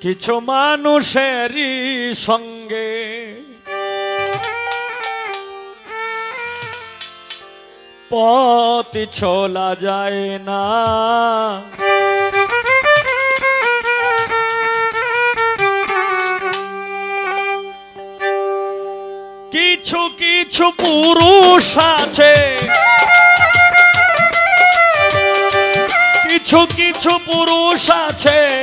কিছু মানুষেরই সঙ্গে। পথ ছোলা যায় না। কিছু কিছু পুরুষ আছে। কিছু কিছু পুরুষ আছে।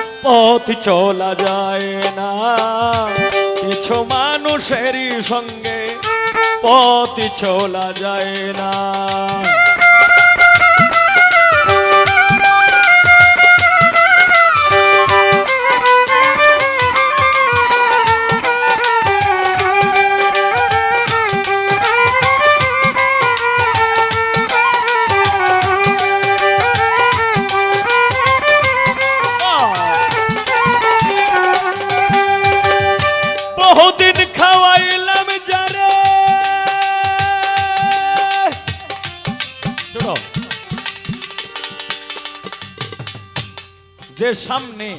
পথ চলা যায় না। কিছু মানুষেরই সঙ্গে পথ চলা যায় না। যে সামনে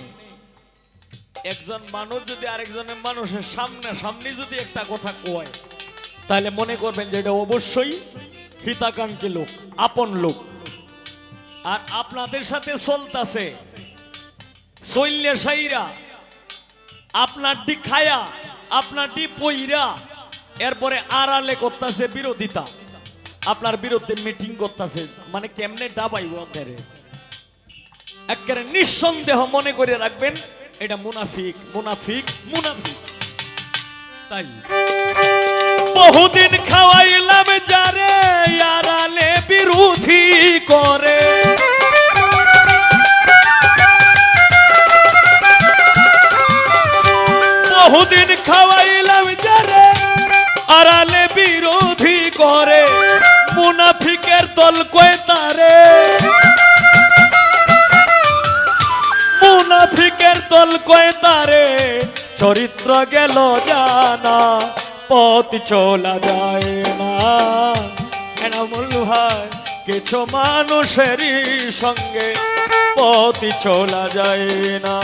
একজন মানুষ যদি আরেকজনের মানুষের সামনে সামনে যদি একটা কথা কয়, তাহলে মনে করবেন যে এটা অবশ্যই হিতাকাঙ্ক্ষী লোক, আপন লোক। আর আপনাদের সাথে চলতাছে। চললে সাইরা, আপনার ডি খায়া, আপনার ডি পইরা, এরপরে আড়ালে করতেছে বিরোধিতা। আপনার বিরুদ্ধে মিটিং করতেছে। মানে কেমনে ডাবাইব আপনারে? একেবারে নিঃসন্দেহ মনে করে রাখবেন, এটা মুনাফিক মুনাফিক মুনাফিক। তাই। বহুদিন খাওয়াইলাম যারে, আড়ালে বিরোধী করে। বহুদিন খাওয়াইলাম যারে, আড়ালে বিরোধী করে। মুনাফিকের দল কয় তারে? দল কয় তারে, চরিত্র গেল জানা, পথ চলা যায় না। এনামুল ভাই, কিছু মানুষেরই সঙ্গে পথ চলা যায় না।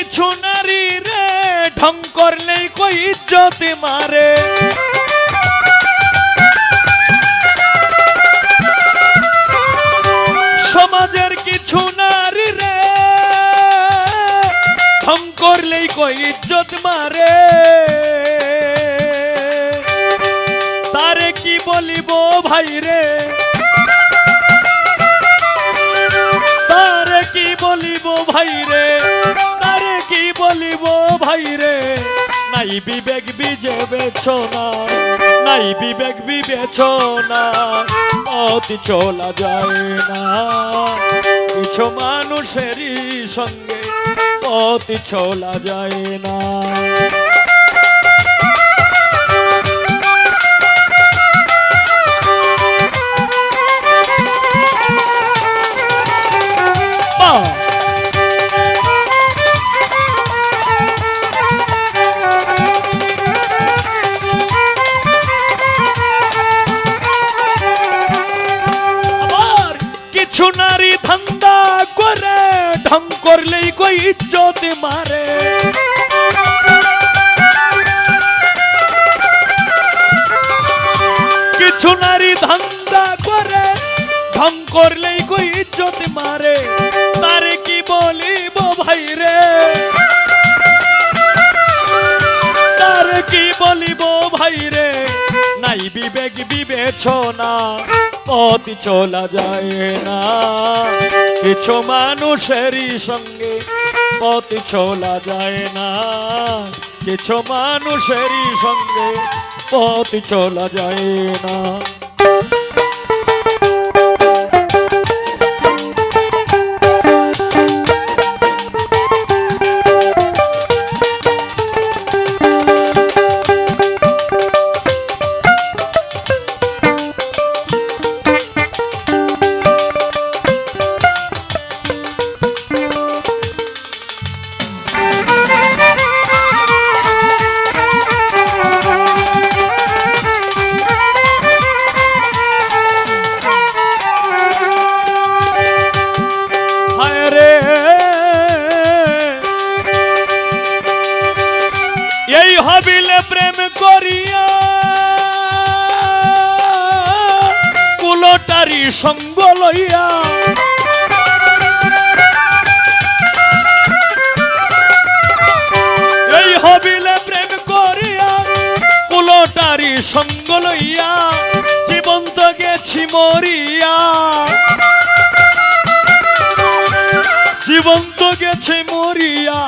কিছু নারী রে, ঢং করলেই কই ইজ্জত মারে। সমাজের কিছু নারী রে, ঢং করলেই কই ইজ্জত মারে। তারে কি বলিব ভাই রে? তারে কি বলিব ভাই রে? কি বলিব ভাই রে? নাই বিবেক বিবেচনা, নাই বিবেক বিবেচনা, পথ চলা যায় না। কিছু মানুষেরই সঙ্গে পথ চলা যায় না। কিছু নারী ধান্দা করে, ঢং করলেই কই ইজ্জত মারে। কিছু নারী ধান্দা করে, ঢং করলেই কই ইজ্জত মারে। তারে কি বলিব ভাই রে? তারে কি বলিব ভাই রে? নাই বিবেক বিবেচনা। পথ চলা যায় না। কিছু মানুষেরই সঙ্গে পথ চলা যায় না। কিছু মানুষেরই সঙ্গে পথ চলা যায় না। লইয়া এই হবিলে প্রেম করিয়া, কুলটারি সঙ্গ লইয়া, জীবন্ত গেছি মরিয়া। জীবন্ত গেছে মরিয়া,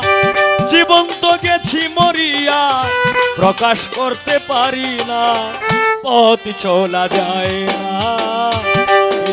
জীবন্ত গেছি মরিয়া, প্রকাশ করতে পারি না, পথ চলা যায় না।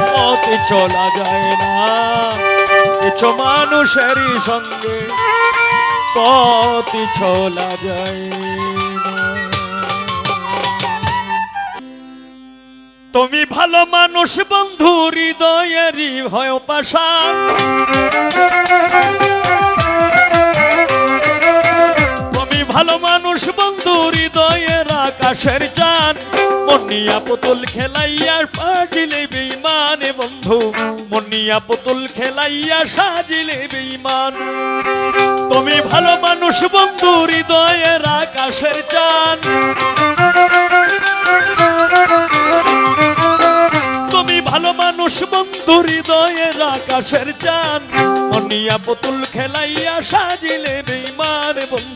পথ চলা যায় না। কিছু মানুষেরই সঙ্গে পথ চলা যায় তুমি ভালো মানুষ বন্ধু হৃদয়েরই হয় পাশা। তুমি ভালো মানুষ বন্ধু, হৃদয়ের আকাশের চান মনিয়া পুতুল খেলাইয়া সাজিলে বেইমানে বন্ধু। মনিয়া পুতুল খেলাইয়া সাজিলে বেইমান তুমি ভালো মানুষ বন্ধু, হৃদয়ের আকাশের চান তুমি ভালো মানুষ বন্ধু, হৃদয়ের আকাশের চান মনিয়া পুতুল খেলাইয়া সাজিলে বেইমান বন্ধু।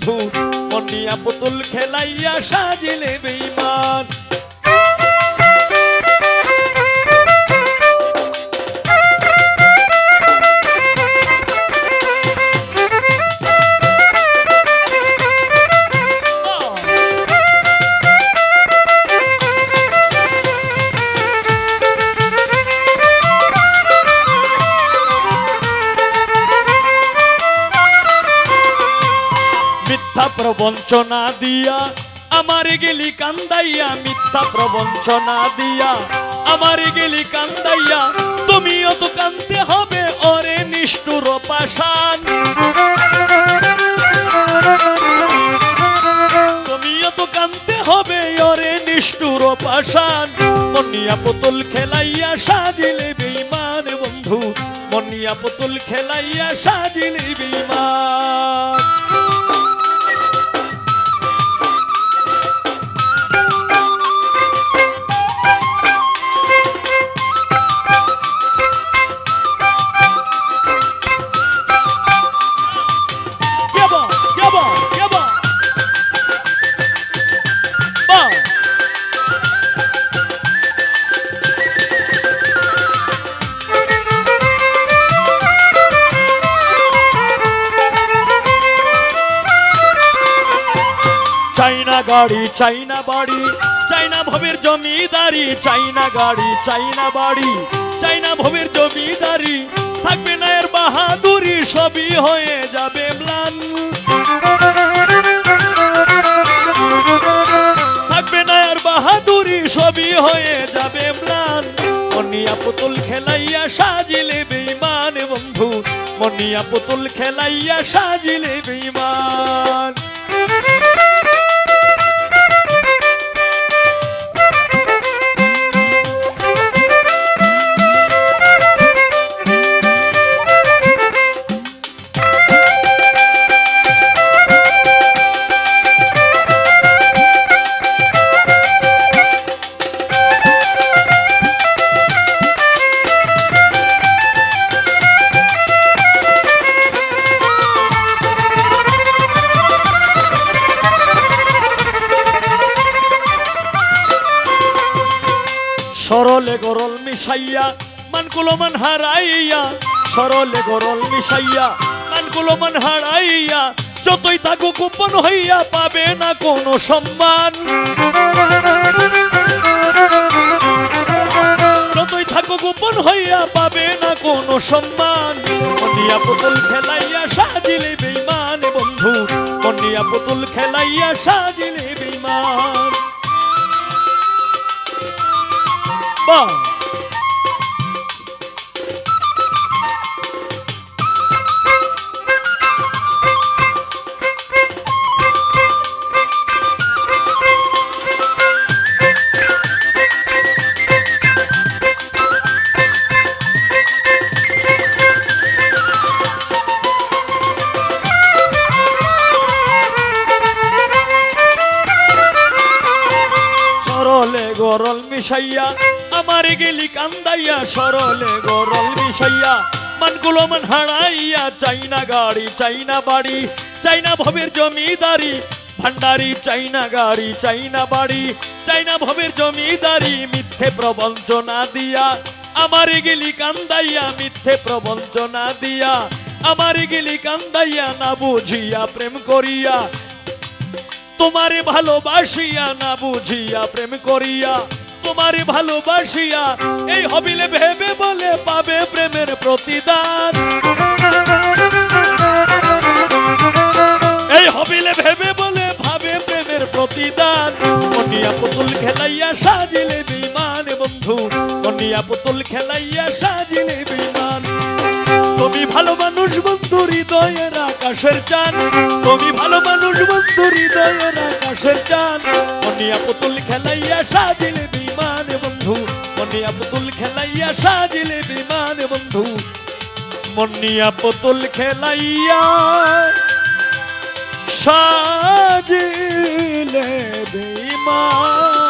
মনিয়া পুতুল খেলাইয়া সাজিলে বেইমান প্রবঞ্চনা দিয়া, আমার গেলি কান্দাইয়া, মিথ্যা প্রবঞ্চনা দিয়া। আমার গেলি কান্দাইয়া, তুমিও তো কান্দতে হবে, ওরে নিষ্ঠুর পাষাণ। তুমিও তো কান্দতে হবে, ওরে নিষ্ঠুর পাষাণ। মনিয়া পুতুল খেলাইয়া সাজিলে বেইমান বন্ধু। মনিয়া পুতুল খেলাইয়া সাজিলে বেইমান গাড়ি চাইনা বাড়ি, চাইনা ভবের জমিদারি, চাইনা গাড়ি, চাইনা বাড়ি, চাইনা ভবের জমিদারি। থাকবে না এর বাহাদুরি, সবই হয়ে যাবে ম্লান। থাকবে না আর বাহাদুরি, সবই হয়ে যাবে ম্লান। মনিয়া পুতুল খেলাইয়া সাজিলে বেইমান বন্ধু। মনিয়া পুতুল খেলাইয়া সাজিলে বেইমান মিশাইয়া মানকুলো মান হারাইয়া, সরলে গরল মিশাইয়া মানকুলো মান হারাইয়া, যতই থাকো গোপন হইয়া পাবে না কোনো সম্মান। যতই থাকো গোপন হইয়া পাবে না কোনো সম্মান। মনিয়া পুতুল খেলাইয়া সাজিলে বেইমান বন্ধু। মনিয়া পুতুল খেলাইয়া সাজিলে বেইমান বাহ! আমার গেলি কান্দাইয়া, সরলে গরল মিশাইয়া মানগুলো মান হারাইয়া, চাইনা গাড়ি, চাইনা বাড়ি, চাইনা ভবের জমিদারি ভান্ডারি চাইনা গাড়ি, চাইনা বাড়ি, চাইনা ভবের জমিদারি, মিথ্যে প্রবঞ্চনা দিয়া, আমারে গেলি কান্দাইয়া, মিথ্যে প্রবঞ্চনা দিয়া, আমারে গেলি কান্দাইয়া, না বুঝিয়া প্রেম করিয়া, তোমারে ভালোবাসিয়া, না বুঝিয়া প্রেম করিয়া তোমারে ভালোবাসিয়া, এই হবিলে ভেবে বলে পাবে প্রেমের প্রতিদান। এই হবিলে ভেবে বলে ভাবে প্রেমের প্রতিদান। কনিয়া পুতুল খেলাইয়া সাজিলে বিমান বন্ধু, কনিয়া পুতুল খেলাইয়া সাজিলে বিমান। তুমি ভালো মানুষ বন্ধু, হৃদয়ের আকাশের চান তুমি ভালো মানুষ বন্ধু, হৃদয়ের আকাশের চান মনিয়া পুতুল খেলাইয়া সাজিল বিমান বন্ধু। মনিয়া পুতুল খেলাইয়া সাজিল বিমান বন্ধু। মনিয়া পুতুল খেলাইয়া সাজিলে বিমান।